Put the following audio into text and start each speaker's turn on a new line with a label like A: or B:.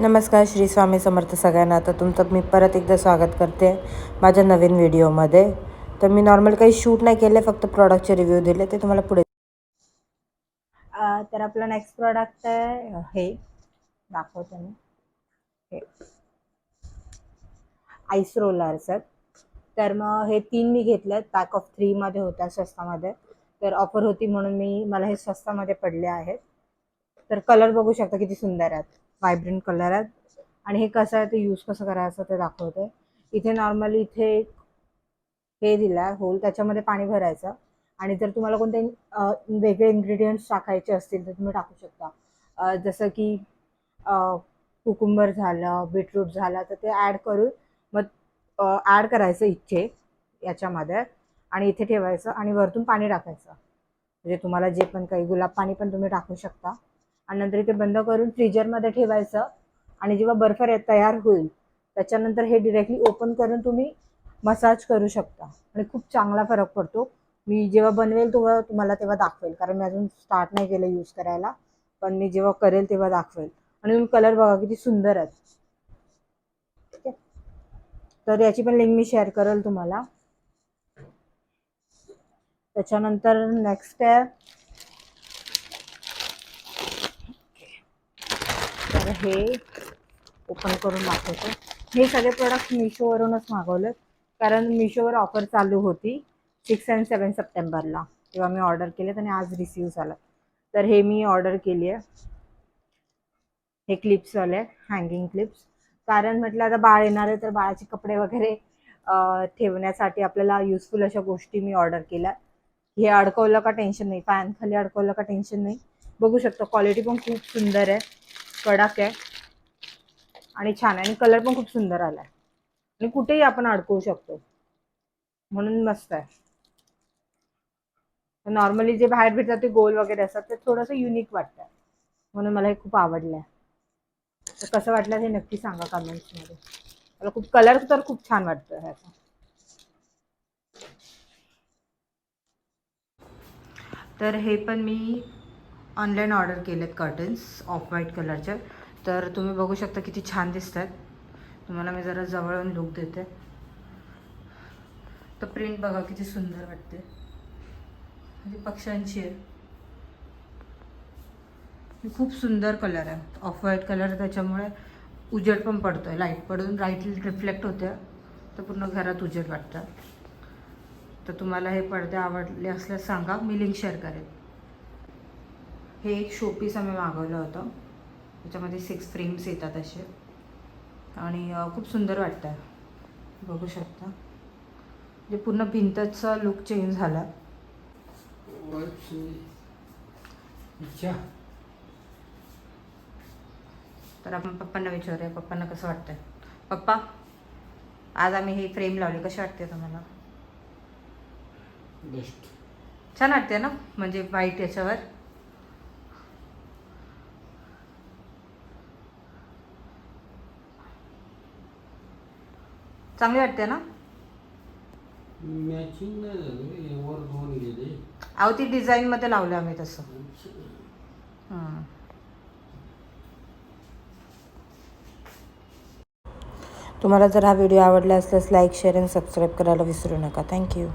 A: नमस्कार श्री स्वामी समर्थ सगळ्यांना. आता तुमचं मी परत एकदा स्वागत करते माझ्या नवीन व्हिडिओमध्ये. तर मी नॉर्मल काही शूट नाही केले फक्त प्रॉडक्टचे रिव्ह्यू दिले ते तुम्हाला पुढे तर आपलं नेक्स्ट प्रॉडक्ट आहे हे दाखवते मी. हे. आईस रोलर्स तर मग हे तीन मी घेतलं पॅक ऑफ थ्रीमध्ये होत्या स्वस्तामध्ये. तर ऑफर होती म्हणून मी मला हे स्वस्तामध्ये पडले आहेत. तर कलर बघू शकता किती सुंदर आहेत. व्हायब्रंट कलर आहेत. आणि हे कसं आहे ते यूज कसं करायचं ते दाखवते. इथे नॉर्मली इथे एक हे दिलं आहे होल त्याच्यामध्ये पाणी भरायचं. आणि जर तुम्हाला कोणते वेगळे इन्ग्रेडियंट्स टाकायचे असतील तर तुम्ही टाकू शकता. जसं की कुकुंबर झालं बीटरूट झालं तर ते ॲड करून मग ॲड करायचं इथे याच्यामध्ये. आणि इथे ठेवायचं आणि वरतून पाणी टाकायचं. म्हणजे तुम्हाला जे पण काही गुलाब पाणी पण तुम्ही टाकू शकता. आणि नंतर ते बंद करून फ्रीजरमध्ये ठेवायचं. आणि जेव्हा बर्फ तयार होईल त्याच्यानंतर हे डिरेक्टली ओपन करून तुम्ही मसाज करू शकता. आणि खूप चांगला फरक पडतो. मी जेव्हा बनवेल तेव्हा तुम्हाला तेव्हा दाखवेल. कारण मी अजून स्टार्ट नाही केलं यूज करायला. पण मी जेव्हा करेल तेव्हा दाखवेल. आणि कलर बघा किती सुंदर आहेत. ठीक आहे? तर याची पण लिंक मी शेअर करेल तुम्हाला. त्याच्यानंतर नेक्स्ट आहे हे ओपन करून दाखवतो. हे सगळे प्रोडक्ट मिशोवरूनच मागवलेत. कारण मिशोवर ऑफर चालू होती सिक्स अँड सेवन सप्टेंबरला. तेव्हा मी ऑर्डर केलेत आणि आज रिसीव झालं. तर हे मी ऑर्डर केली आहे. हे क्लिप्स आले हँगिंग क्लिप्स कारण म्हटलं आता बाळ येणार आहे तर बाळाचे कपडे वगैरे ठेवण्यासाठी आपल्याला युजफुल अशा गोष्टी मी ऑर्डर केल्या. हे अडकवलं का टेन्शन नाही. फॅन खाली अडकवलं का टेन्शन नाही. बघू शकतो क्वालिटी पण खूप सुंदर आहे. कडक आहे. आणि छान आहे. आणि कलर पण खूप सुंदर आला आहे आणि कुठेही आपण अडकवू शकतो. म्हणून मस्त आहे. नॉर्मली जे बाहेर भेटतात ते गोल वगैरे असतात ते थोडंसं युनिक वाटतं. म्हणून मला हे खूप आवडलं आहे तर कसं वाटलं हे नक्की सांगा कमेंट्समध्ये मला खूप कलर तर खूप छान वाटतं ह्याचा तर हे पण मी ऑनलाईन ऑर्डर केलेत कर्टन्स ऑफ व्हाईट कलरचे तर तुम्ही बघू शकता किती छान दिसत आहेत तुम्हाला मी जरा जवळून लुक देते. तर प्रिंट बघा किती सुंदर वाटते. म्हणजे पक्ष्यांची आहे. खूप सुंदर कलर आहे. ऑफ व्हाईट कलर त्याच्यामुळे उजेड पण पडतो आहे लाइट पडून लाइट रिफ्लेक्ट होते. तर पूर्ण घरात उजेड वाटतं. तर तुम्हाला हे पडदे आवडले असल्यास सांगा. मी लिंक शेअर करेन. हे एक शोपीस आम्ही मागवलं होतं. त्याच्यामध्ये सिक्स फ्रेम्स येतात असे. आणि खूप सुंदर वाटतं आहे बघू शकता. म्हणजे पूर्ण भिंतचा लुक चेंज झाला. तर आपण पप्पांना विचारूया पप्पांना कसं वाटतंय? पप्पा आज आम्ही ही फ्रेम लावली. कशी वाटते तुम्हाला?
B: बेस्ट
A: छान वाटते ना? म्हणजे वाईट याच्यावर. चांगली वाटते ना?
B: मॅचिंग नाही झालं वर दोन गेले.
A: अहो ती डिझाईनमध्ये लावलं आम्ही तसं. हं. तुम्हाला जर हा व्हिडिओ आवडला असल्यास लाईक शेअर आणि सबस्क्राईब करायला विसरू नका. थँक्यू